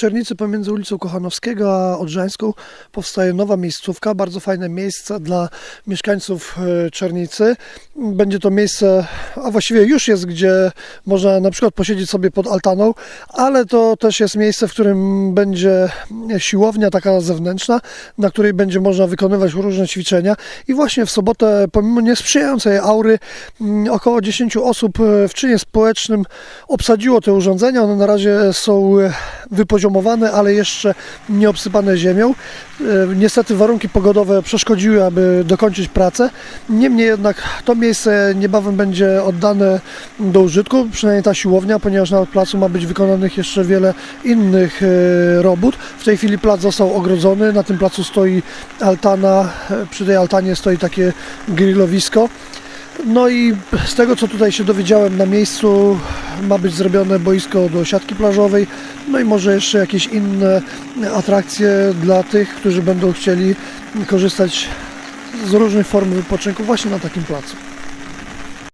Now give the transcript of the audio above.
Czernicy pomiędzy ulicą Kochanowskiego a Odrzańską powstaje nowa miejscówka, bardzo fajne miejsce dla mieszkańców e, Czernicy. Będzie to miejsce, a właściwie już jest, gdzie można na przykład posiedzieć sobie pod altaną, ale to też jest miejsce, w którym będzie siłownia taka zewnętrzna, na której będzie można wykonywać różne ćwiczenia i właśnie w sobotę, pomimo niesprzyjającej aury, mm, około 10 osób e, w czynie społecznym obsadziło te urządzenia. One na razie są e, wypoziomowane, ale jeszcze nie obsypane ziemią. E, Niestety warunki pogodowe przeszkodziły, aby dokończyć pracę. Niemniej jednak to miejsce niebawem będzie oddane do użytku, przynajmniej ta siłownia, ponieważ na placu ma być wykonanych jeszcze wiele innych e, robót. W tej chwili plac został ogrodzony, na tym placu stoi altana, e, przy tej altanie stoi takie grillowisko. No i z tego co tutaj się dowiedziałem na miejscu ma być zrobione boisko do siatki plażowej, no i może jeszcze jakieś inne atrakcje dla tych, którzy będą chcieli korzystać z różnych form wypoczynku właśnie na takim placu.